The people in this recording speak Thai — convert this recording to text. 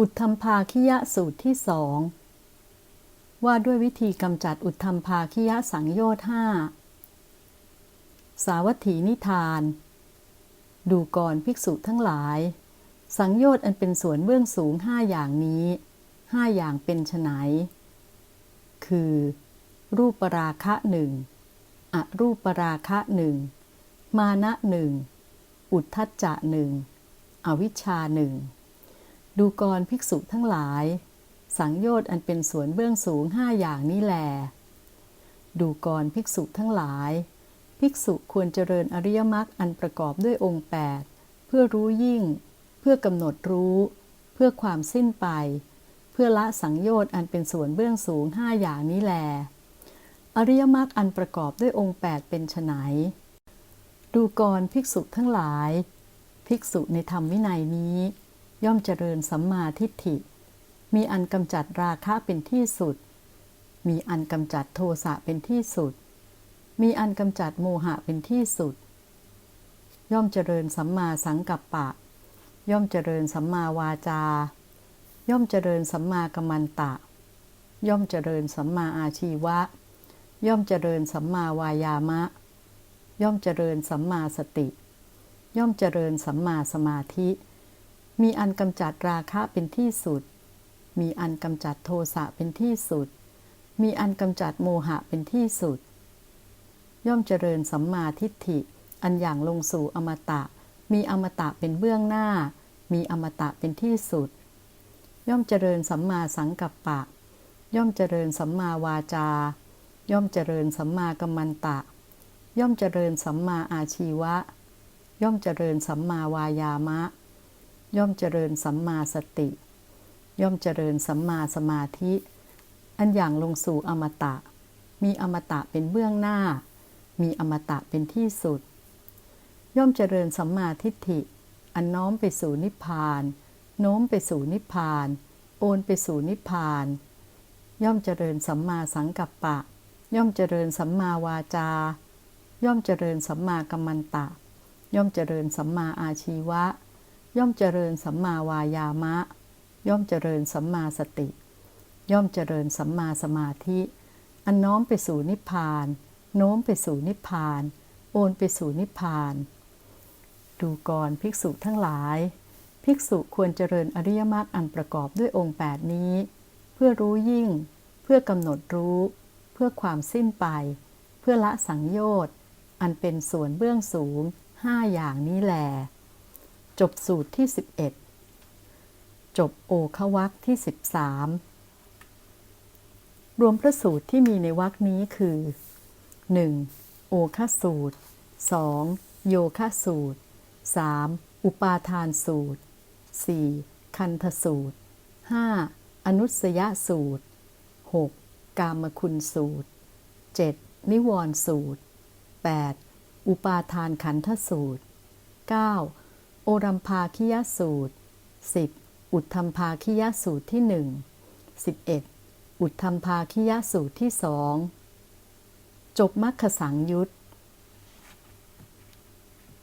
อุทธมภาคิยะสูตรที่สองว่าด้วยวิธีกำจัดอุทธมภาคิยะสังโยชน์ห้าสาวัตถีนิทาน ดูก่อนภิกษุทั้งหลาย สังโยชน์อันเป็นส่วนเบื้องสูงห้าอย่างนี้ห้าอย่างเป็นไฉนคือ รูปปราคะหนึ่งอรูปปราคะหนึ่งมานะหนึ่งอุทธัจจะหนึ่งอวิชชาหนึ่ง ดูกรภิกษุทั้งหลาย สังโยชน์อันเป็นส่วนเบื้องสูงห้าอย่างนี้แล ดูกรภิกษุทั้งหลาย ภิกษุควรเจริญอริยมรรคอันประกอบด้วยองค์ 8 เพื่อรู้ยิ่ง เพื่อกำหนดรู้ เพื่อความสิ้นไป เพื่อละสังโยชน์อันเป็นส่วนเบื้องสูงห้าอย่างนี้แล อริยมรรคอันประกอบด้วยองค์ 8 เป็นไนดูกรภิกษุทั้งหลาย ภิกษุในธรรมวินัยนี้ ย่อมเจริญสัมมาทิฏฐิ มีอันกำจัดราคะเป็นที่สุด มีอันกำจัดโทสะเป็นที่สุด มีอันกำจัดโมหะเป็นที่สุด ย่อมเจริญสัมมาสังกัปปะ ย่อมเจริญสัมมาวาจา ย่อมเจริญสัมมากัมมันตะ ย่อมเจริญสัมมาอาชีวะ ย่อมเจริญสัมมาวายามะ ย่อมเจริญสัมมาสติ ย่อมเจริญสัมมาสมาธิ มีอันกำจัดราคะเป็นที่สุด มีอันกำจัดโทสะเป็นที่สุด มีอันกำจัดโมหะเป็นที่สุด ย่อมเจริญสัมมาทิฏฐิ อันอย่างลงสู่อมตะ มีอมตะเป็นเบื้องหน้า มีอมตะเป็นที่สุด ย่อมเจริญสัมมาสังกัปปะ ย่อมเจริญสัมมาวาจา ย่อมเจริญสัมมากัมมันตะ ย่อมเจริญสัมมาอาชีวะ ย่อมเจริญสัมมาวายามะ ย่อมเจริญสัมมาสติ ย่อมเจริญสัมมาสมาธิ อันอย่างลงสู่อมตะ มีอมตะเป็นเบื้องหน้า มีอมตะเป็นที่สุด ย่อมเจริญสัมมาทิฏฐิ อันน้อมไปสู่นิพพาน โน้มไปสู่นิพพาน โอนไปสู่นิพพาน ย่อมเจริญสัมมาสังกัปปะ ย่อมเจริญสัมมาวาจา ย่อมเจริญสัมมากัมมันตะ ย่อมเจริญสัมมาอาชีวะ ย่อมเจริญสัมมาวายามะ ย่อมเจริญสัมมาสติ ย่อมเจริญสัมมาสมาธิ อันน้อมไปสู่นิพพาน โน้มไปสู่นิพพาน โอนไปสู่นิพพาน ดูก่อนภิกษุทั้งหลาย ภิกษุควรเจริญอริยมรรคอันประกอบด้วยองค์ 8 นี้ เพื่อรู้ยิ่ง เพื่อกำหนดรู้ เพื่อความสิ้นไป เพื่อละสังโยชน์ อันเป็นส่วนเบื้องสูงห้าอย่างนี้แหละ จบสูตรที่ 11 จบโอควักที่ 13 รวมพระสูตรที่มีในวักนี้คือ 1. โอคสูตร 2. โยคสูตร 3. อุปาทานสูตร 4. คันธสูตร 5. อนุสยสูตร 6. กามคุณสูตร 7. นิวรณ์สูตร 8. อุปาทานขันธสูตร 9. โอรัมพาคิยสูตร 10. อุทธรมพาคิยสูตรที่หนึ่ง 11. อุทธรมพาคิยสูตรที่สองจบมัคคสังยุต